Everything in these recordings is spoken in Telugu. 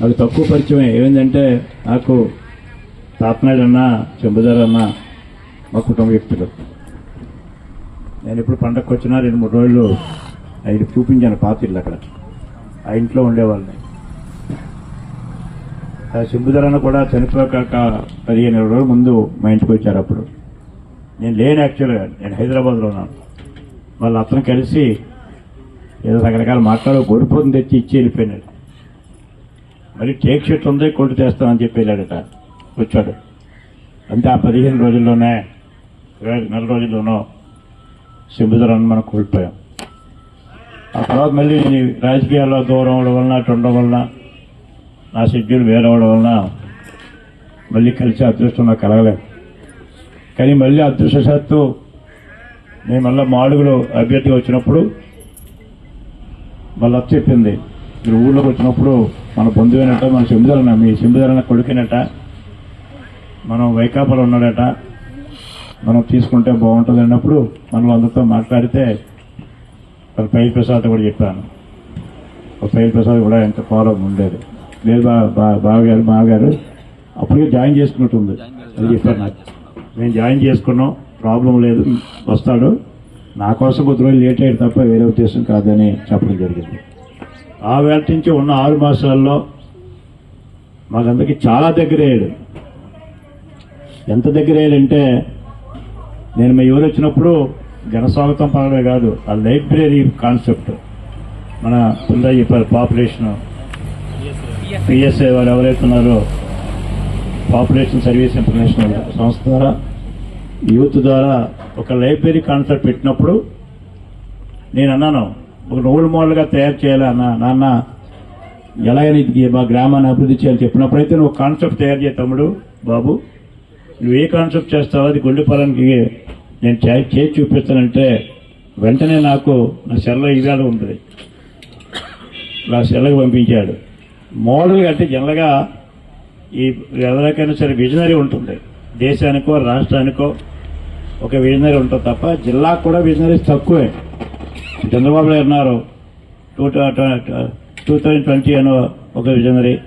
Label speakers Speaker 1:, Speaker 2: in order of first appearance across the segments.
Speaker 1: నాకు తక్కువ పరిచయం ఏమైందంటే నాకు తాతనాయుడు అన్న చెంబుదారు అన్న మా కుటుంబ వ్యక్తులు నేను ఇప్పుడు పండగకు వచ్చినా రెండు మూడు రోజులు ఆయన చూపించాను పాత ఇల్లు అక్కడ. ఆ ఇంట్లో ఉండేవాళ్ళని. ఆ సింబుధరన్న కూడా చనిపోయాక పదిహేను ఇరవై రోజుల ముందు మా ఇంటికి వచ్చారు అప్పుడు. నేను లేను యాక్చువల్గా నేను హైదరాబాద్లో ఉన్నాను. వాళ్ళు అతను కలిసి ఏదో రకరకాల మాట్లాడు గొడిపోతుంది తెచ్చి ఇచ్చి వెళ్ళిపోయినాడు. మరి టేక్ షీట్ ఉంది కొట్టు తెస్తామని చెప్పి వెళ్ళాడట. వచ్చాడు. అంతే ఆ పదిహేను రోజుల్లోనే ఇరవై నెల రోజుల్లోనో సింబుధరాన్ని మనం కోల్పోయాం. ఆ తర్వాత మళ్ళీ రాజకీయాల్లో దూరం అవడం వలన అటుండడం వలన నా షెడ్యూల్ వేరవడం అవడం వలన మళ్ళీ కలిసి అదృష్టం నాకు కలగలేదు. కానీ మళ్ళీ అదృష్టశాత్తు నేను మళ్ళీ మాడుగులో అభ్యర్థిగా వచ్చినప్పుడు మళ్ళీ చెప్పింది. మీరు ఊళ్ళోకి వచ్చినప్పుడు మన బంధువైనట మన సింబుదరన మీ సింబుదరన కొడుకునట మనం వైకాపాలో ఉన్నాడట మనం తీసుకుంటే బాగుంటుంది అన్నప్పుడు మనం అందరితో మాట్లాడితే వాళ్ళ పైల్ ప్రసాద్ కూడా చెప్పాను. ఒక పైల్ ప్రసాద్ కూడా ఎంత ఫాలో ఉండేది. లేదు బా బా- బావగారు మావగారు అప్పటికే జాయిన్ చేసుకున్నట్టుంది. అది చెప్పాను నాకు. మేము జాయిన్ చేసుకున్నాం ప్రాబ్లం లేదు వస్తాడు. నా కోసం కొద్ది రోజులు లేట్ అయ్యాడు తప్ప వేరే ఉద్దేశం కాదని చెప్పడం జరిగింది. ఆ వేళ నుంచి ఉన్న ఆరు మాసాల్లో మాకందరికీ చాలా దగ్గర అయ్యాడు ఎంత దగ్గర అయ్యాడంటే నేను మీ ఊరు వచ్చినప్పుడు ఘన స్వాగతం పడమే కాదు ఆ లైబ్రరీ కాన్సెప్ట్. మన ఉందా పాపులేషన్. పిఎస్ఏ వారు ఎవరైతే ఉన్నారో పాపులేషన్ సర్వీస్ ఇంటర్నేషనల్ సంస్థ ద్వారా యూత్ ద్వారా ఒక లైబ్రరీ కాన్సెప్ట్ పెట్టినప్పుడు నేను అన్నాను ఒక రోల్ మోడల్గా తయారు చేయాలి అన్న నాన్న ఎలాగైనా మా గ్రామాన్ని అభివృద్ధి చేయాలి చెప్పినప్పుడైతే నువ్వు కాన్సెప్ట్ తయారు చేయ తమ్ముడు బాబు. నువ్వు ఏ కాన్సెప్ట్ చేస్తావో అది గుండెపాలనికి నేను చే- చేసి చూపిస్తానంటే వెంటనే నాకు నా సెల్లో ఇవాళ ఉంటుంది నా సెల్లకు పంపించాడు. మోడల్గా అంటే జనరల్గా ఈ ఎవరికైనా సరే విజనరీ ఉంటుంది. దేశానికో రాష్ట్రానికో ఒక విజనరీ ఉంటుంది తప్ప జిల్లాకు కూడా విజనరీస్ తక్కువే. చంద్రబాబు నాయుడు ఉన్నారు. టూ టూ థౌజండ్ ట్వంటీ అని ఒక విజనరీ.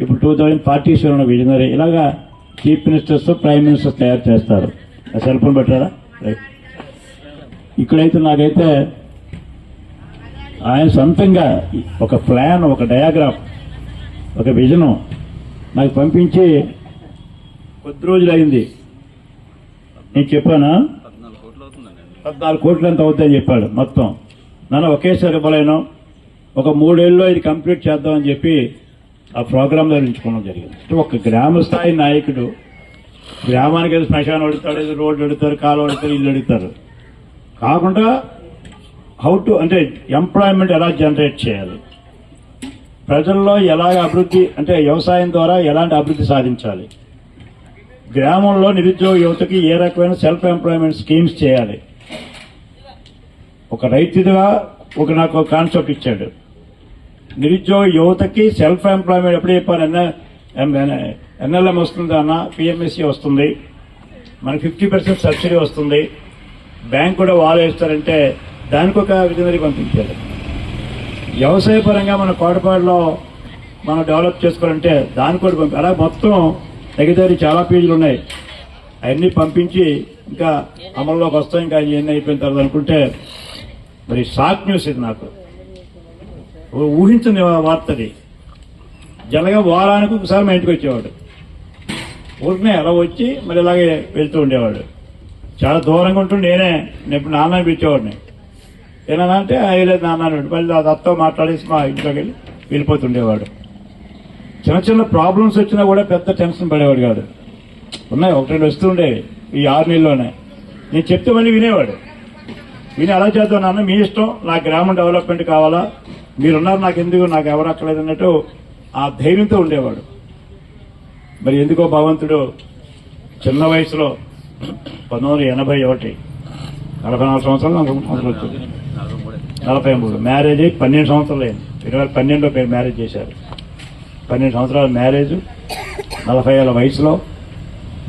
Speaker 1: ఇప్పుడు two thousand forty seven visionary. ఇలాగా చీఫ్ మినిస్టర్స్ ప్రైమ్ మినిస్టర్స్ తయారు చేస్తారు. ఆ సెల్ ఫోన్ పెట్టారా? రైట్. ఇక్కడైతే నాకైతే ఆయన సొంతంగా ఒక ప్లాన్ ఒక డయాగ్రామ్ ఒక విజను నాకు పంపించి కొద్ది రోజులు అయింది నేను చెప్పానా? పద్నాలుగు కోట్లు ఎంత అవుతాయని చెప్పాడు మొత్తం. నన్ను ఒకేసారి ఇవ్వలేను. ఒక మూడేళ్ళలో ఇది కంప్లీట్ చేద్దామని చెప్పి ఆ ప్రోగ్రామ్ ధరించుకోవడం జరిగింది. అంటే ఒక గ్రామ స్థాయి నాయకుడు గ్రామానికి ఏదో శ్మశానం అడుగుతాడు ఏదో రోడ్డు అడుగుతారు కాలు అడుగుతారు ఇల్లు అడుగుతారు. కాకుండా హౌ టు అంటే ఎంప్లాయ్మెంట్ ఎలా జనరేట్ చేయాలి? ప్రజల్లో ఎలాగ అభివృద్ధి అంటే వ్యవసాయం ద్వారా ఎలాంటి అభివృద్ధి సాధించాలి? గ్రామంలో నిరుద్యోగ యువతకి ఏ రకమైన సెల్ఫ్ ఎంప్లాయ్మెంట్ స్కీమ్స్ చేయాలి? ఒక రైతుగా ఒక నాకు ఒక కాన్సెప్ట్ ఇచ్చాడు. నిరుద్యోగ యువతకి సెల్ఫ్ ఎంప్లాయ్మెంట్ ఎప్పుడు చెప్పాను ఎన్ఎల్ఎం వస్తుంది అన్న పిఎంఎస్సి వస్తుంది. మనకి ఫిఫ్టీ పర్సెంట్ సబ్సిడీ వస్తుంది. బ్యాంక్ కూడా వాళ్ళు వేస్తారంటే దానికి ఒక విజనరీ పంపించారు. వ్యవసాయ పరంగా మన కోటపాడులో మనం డెవలప్ చేసుకోవాలంటే దాని కూడా పంపి అలా మొత్తం దగ్గర చాలా పేజీలు ఉన్నాయి. అవన్నీ పంపించి ఇంకా అమల్లోకి వస్తాయి. ఇంకా ఇవన్నీ అయిపోయిన తర్వాత అనుకుంటే మరి షాక్ న్యూస్ ఇది నాకు. ఊహించింది వార్తది. జనగా వారానికి ఒకసారి మా ఇంటికి వచ్చేవాడు. ఊరికనే అలా వచ్చి మరి ఇలాగే వెళ్తూ ఉండేవాడు. చాలా దూరంగా ఉంటుండే నేనే. నేను ఇప్పుడు నాన్న పిలిచేవాడిని. ఏనా అంటే లేదు నాన్న మళ్ళీ అది మాట్లాడేసి మా ఇంట్లోకి వెళ్ళి వెళ్ళిపోతుండేవాడు చిన్న చిన్న ప్రాబ్లమ్స్ వచ్చినా కూడా పెద్ద టెన్షన్ పడేవాడు కాదు. ఉన్నాయి ఒకటి రెండు వస్తుండేవి ఈ ఆరు నెలల్లోనే. నేను చెప్తే మళ్ళీ వినేవాడు. నేను ఎలా చేద్దాం నాన్న మీ ఇష్టం నా గ్రామం డెవలప్మెంట్ కావాలా? మీరున్నారు నాకు ఎందుకు నాకు ఎవరు అక్కలేదు అన్నట్టు ఆ ధైర్యంతో ఉండేవాడు. మరి ఎందుకో భగవంతుడు చిన్న వయసులో పంతొమ్మిది వందల ఎనభై ఒకటి నలభై నాలుగు సంవత్సరాలు నాకు సంవత్సరాలు నలభై మూడు. మ్యారేజ్ అయ్యి పన్నెండు సంవత్సరాలు అయింది. రెండు వేల పన్నెండులో పేరు మ్యారేజ్ చేశారు. పన్నెండు సంవత్సరాల మ్యారేజ్ నలభై ఏళ్ళ వయసులో.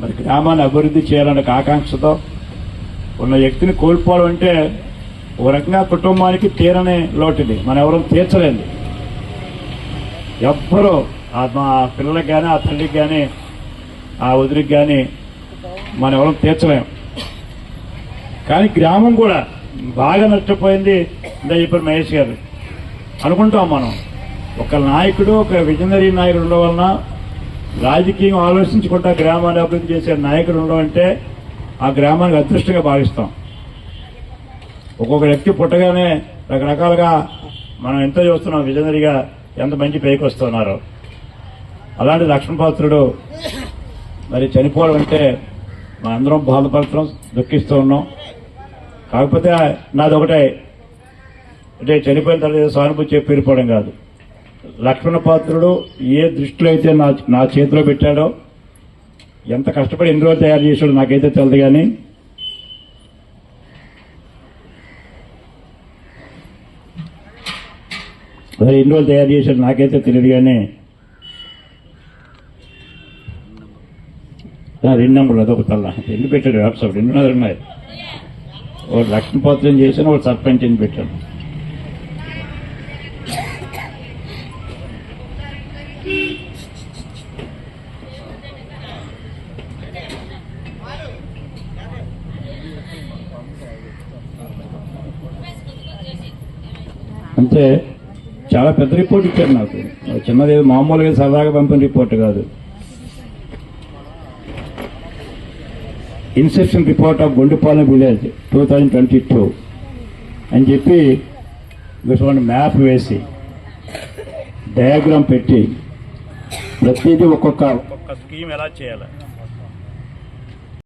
Speaker 1: మరి గ్రామాన్ని అభివృద్ధి చేయాలనే ఆకాంక్షతో ఉన్న వ్యక్తిని కోల్పోవడం అంటే ఒక రకంగా కుటుంబానికి తీరనే లోటుది. మనం ఎవరూ తీర్చలేదు ఎవ్వరూ ఆ మా పిల్లలకి కానీ ఆ తల్లికి కానీ ఆ వదిలికి కానీ మనం ఎవరు తీర్చలేము కానీ గ్రామం కూడా బాగా నష్టపోయింది ఇందా చెప్పారు మహేష్ గారు. అనుకుంటాం మనం. ఒక నాయకుడు ఒక విజనరీ నాయకుడు ఉండడం వలన రాజకీయం ఆలోచించుకుంటా గ్రామాన్ని అభివృద్ధి చేసే నాయకుడు ఉండడం అంటే ఆ గ్రామానికి అదృష్టంగా భావిస్తాం. ఒక్కొక్క వ్యక్తి పుట్టగానే రకరకాలుగా మనం ఎంత చూస్తున్నాం విజనరీగా ఎంత మంచి పైకి వస్తున్నారు అలాంటి లక్ష్మణపాత్రుడు మరి చనిపోవడం అంటే మనందరం బాధపడుతున్నాం దుఃఖిస్తూ ఉన్నాం. కాకపోతే నాది ఒకటే అంటే చనిపోయిన తర్వాత సానుభూతి చెప్పి వెళ్ళిపోవడం కాదు. లక్ష్మణ పాత్రుడు ఏ దృష్టిలో అయితే నా నా చేతిలో పెట్టాడో ఎంత కష్టపడి ఎన్ని రోజులు తయారు చేసాడో నాకైతే తెలియదు కానీ మరి ఎన్ని రోజులు తయారు చేశాడు నాకైతే తెలియదు కానీ రెండు నెంబర్లు అదొక తల్ల. ఎన్ని పెట్టాడు వెబ్సైట్ రెండున్నర ఉన్నాయి ఒకటి లక్ష్మీపాత్రం చేశాను ఒకటి సర్పంచ్ అని పెట్టాను అంటే చాలా పెద్ద రిపోర్ట్ ఇచ్చారు నాకు. చిన్నది మామూలుగా సరదాగా పంపిన రిపోర్ట్ కాదు. Inception report of Gundupalem village two thousand twenty two అని చెప్పి ఇటువంటి మ్యాప్ వేసి డయాగ్రామ్ పెట్టి ప్రతిదీ ఒక్కొక్క ఒక్కొక్క స్కీమ్ ఎలా చేయాలి?